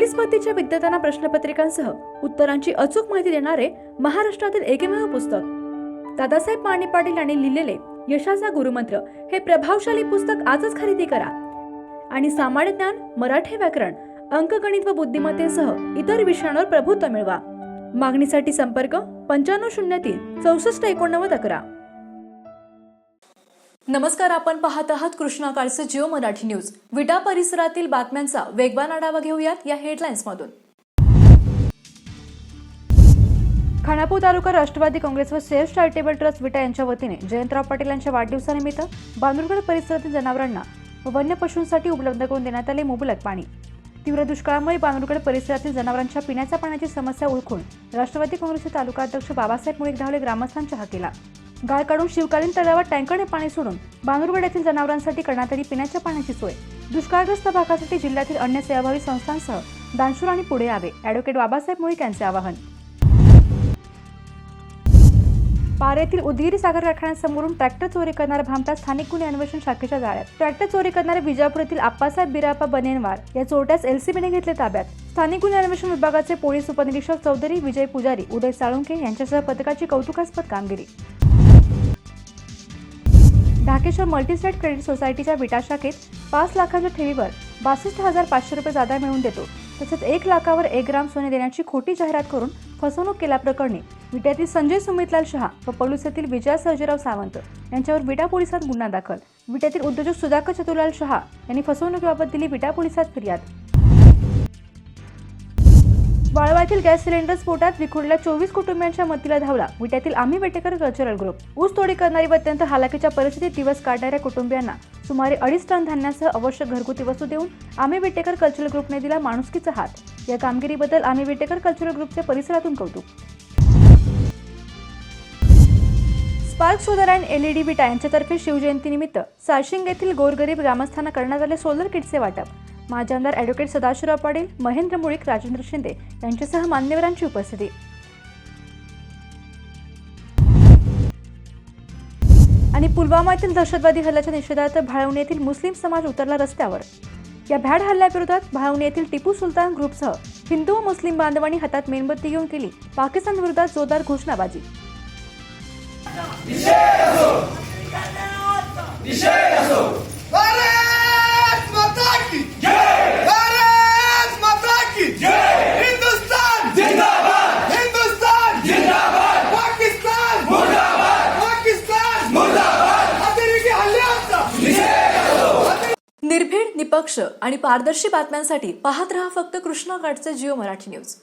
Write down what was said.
Police भरतीच्या विद्यार्थ्यांना प्रश्नपत्रिकांसह उत्तरांची अचूक माहिती देणारे महाराष्ट्रातील एकमेव पुस्तक. दादासाहेब माने पाटील यांनी लिहिलेले यशाचा गुरुमंत्र हे प्रभावशाली पुस्तक आजच खरेदी करा. आणि सामान्य ज्ञान मराठी व्याकरण अंकगणित व बुद्धिमत्तेसह इतर विषयांवर प्रभुत्व मिळवा. मागणीसाठी संपर्क पंच्याण्णव शून्य तीन चौसष्ट एकोणनव्वद अकरा. नमस्कार आपण पाहत आहात कृष्णा काळचं जिओ मराठी न्यूज. विटा परिसरातील बातम्यांचा वेगवान आढावा घेऊयात या हेडलाईन्स मधून खानापूर तालुका राष्ट्रवादी काँग्रेस व सेल्फ चॅरिटेबल ट्रस्ट विटा यांच्या वतीने जयंतराव पाटील यांच्या वाढदिवसानिमित्त बांदुरगड परिसरातील जनावरांना वन्य पशूंसाठी उपलब्ध करून देण्यात आले मुबलक पाणी. तीव्र दुष्काळामुळे बांदुरगड परिसरातील जनावरांच्या पिण्याच्या पाण्याची समस्या ओळखून राष्ट्रवादी काँग्रेसचे तालुका अध्यक्ष बाबासाहेब मुळीक धावले ग्रामस्थांच्या हाकेला. गाळ काढून शिवकालीन तळ्यावर टँकरने पाणी सोडून बांदुरगड येथील जनावरांसाठी करण्यात आली पिण्याच्या पाण्याची सोय. दुष्काळग्रस्त भागासाठी जिल्ह्यातील अन्य सेवाभावी संस्थांसह दानशूर आणि पुढे यावे. ॲडव्होकेट बाबासाहेब मुळीक यांचे आवाहन. पारेतील उदगिरी साखर कारखान्यासमोरून ट्रॅक्टर चोरी करणारा भामटा स्थानिक गुन्हे अन्वेषण शाखेच्या जाळ्यात ट्रॅक्टर चोरी करणारे विजापूर येथील आप्पासाहेब बिराप्पा बनेनवार या चोरट्यास एलसीबीने घेतले ताब्यात. स्थानिक गुन्हे अन्वेषण विभागाचे पोलीस उपनिरीक्षक चौधरी विजय पुजारी उदय साळुंके यांच्यासह पथकाची कौतुकास्पद कामगिरी. ढाकेश्वर मल्टीस्टेट क्रेडिट सोसायटीच्या विटा शाखेत पाच लाखांच्या ठेवीवर बासष्ट हजार पाचशे रुपये जादा मिळवून देतो. तसेच एक लाखावर एक ग्राम सोने देण्याची खोटी जाहिरात करून फसवणूक केल्याप्रकरणी विट्यातील संजय सुमितलाल शहा व पलूस येथील विजय सर्जेराव सावंत यांच्यावर विटा पोलिसात गुन्हा दाखल. विट्यातील उद्योजक सुधाकर चतुरलाल शहा यांनी फसवणुकीबाबत दिली विटा पोलिसात फिर्याद. वाळवातील गॅस सिलेंडर स्फोटात विखुरलेल्या चोवीस कुटुंबियांच्या मतीला धावला. विट्यातील आम्ही बेटेकर कल्चरल ग्रुप. ऊस तोडी करणारी व अत्यंत हालाकीच्या परिस्थितीत दिवस काढणाऱ्या कुटुंबियांना सुमारे अडीच टन धान्यासह आवश्यक घरगुती वस्तू देऊन आम्ही बेटेकर कल्चरल ग्रुपने दिला माणुसकीचा हात. या कामगिरीबद्दल आम्ही बेटेकर कल्चरल ग्रुपच्या परिसरातून कौतुक. Spark solar and LED Vita यांच्यातर्फे शिवजयंतीनिमित्त साशिंग येथील गोरगरीब ग्रामस्थांना करण्यात आले सोलर किटचे वाटप. माजी आमदार ॲडव्होकेट सदाशिवराव पाटील महेंद्र मुळीक राजेंद्र शिंदे यांच्यासह मान्यवरांची उपस्थिती. आणि पुलवामा येथील दहशतवादी हल्ल्याच्या निषेधार्थ भाळवणी येथील मुस्लिम समाज उतरला रस्त्यावर. या भ्याड हल्ल्याविरोधात भाळवणी येथील टिपू सुलतान ग्रुपसह हिंदू व मुस्लिम बांधवांनी हातात मेणबत्ती घेऊन केली. पाकिस्तान विरोधात जोरदार घोषणाबाजी. निर्भीड निपक्ष आणि पारदर्शी बातम्यांसाठी पाहत रहा फक्त कृष्णा घाटचे जिओ मराठी न्यूज.